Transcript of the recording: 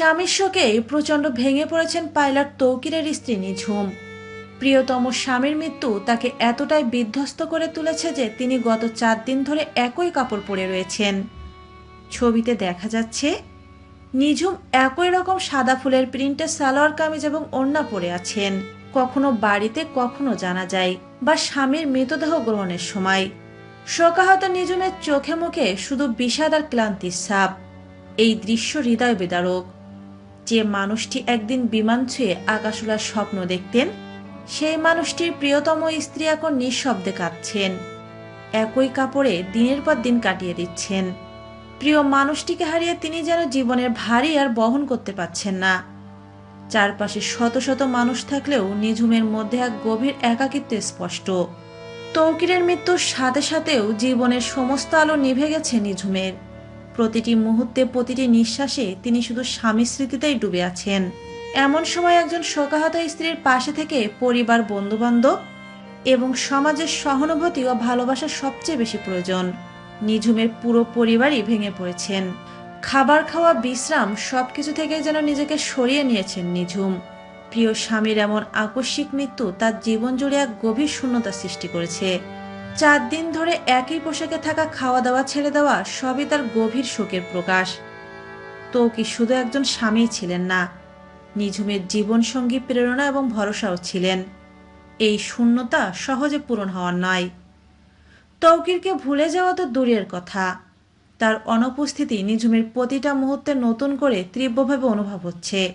স্বামীর শোকে প্রচণ্ড ভেঙে পড়েছেন পাইলট তৌকিরের স্ত্রী নিঝুম। প্রিয়তম স্বামীর মৃত্যু তাকে এতটাই বিধ্বস্ত করে তুলেছে যে তিনি গত চার দিন ধরে একই কাপড় পরে রয়েছেন। ছবিতে দেখা যাচ্ছে, নিঝুম একই রকম সাদা ফুলের প্রিন্টের সালোয়ার কামিজ এবং ওড়না পরে আছেন। কখনো বাড়িতে, কখনো জানা যায়, বা স্বামীর মৃতদেহ গ্রহণের সময়। শোকাহত নিঝুমের চোখে মুখে শুধু বিষাদ আর ক্লান্তির ছাপ। এই দৃশ্য হৃদয় বেদারক যে মানুষটি একদিন বিমান ছুঁয়ে আকাশোলার স্বপ্ন দেখতেন, সেই মানুষটির প্রিয়তম স্ত্রী এখন নিঃশব্দে কাঁদছেন। একই কাপড়ে দিনের পর দিন কাটিয়ে দিচ্ছেন। প্রিয় মানুষটিকে হারিয়ে তিনি যেন জীবনের ভারী আর বহন করতে পারছেন না। চারপাশে শত শত মানুষ থাকলেও নিঝুমের মধ্যে এক গভীর একাকিত্ব স্পষ্ট। তৌকিরের মৃত্যুর সাথে সাথেও জীবনের সমস্ত আলো নিভে গেছে নিঝুমের। প্রতিটি মুহূর্তে প্রতিটি নিঃশ্বাসে তিনি শুধু স্বামী স্মৃতিতেই ডুবে আছেন। এমন সময় একজন শোকাহত স্ত্রীর পাশে থেকে পরিবার, বন্ধুবান্ধব এবং সমাজের সহানুভূতি ও ভালোবাসা সবচেয়ে বেশি প্রয়োজন। নিঝুমের পুরো পরিবারই ভেঙে পড়েছেন। খাবার খাওয়া, বিশ্রাম সবকিছু থেকে যেন নিজেকে সরিয়ে নিয়েছেন নিঝুম। প্রিয় স্বামীর এমন আকস্মিক মৃত্যু তার জীবন জুড়ে এক গভীর শূন্যতা সৃষ্টি করেছে। চার দিন ধরে একই পোশাকে থাকা খাওয়া দাওয়া ছেড়ে দেওয়া সবই তার গভীর শোকের প্রকাশ। তো কি শুধু একজন স্বামী ছিলেন না, নিঝুমের জীবনসঙ্গী প্রেরণা এবং ভরসাও ছিলেন। এই শূন্যতা সহজে পূরণ হওয়ার নয়। তৌকিরকে ভুলে যাওয়া তো দূরের কথা। তার অনুপস্থিতি নিঝুমের প্রতিটা মুহূর্তে নতুন করে তীব্রভাবে অনুভব হচ্ছে।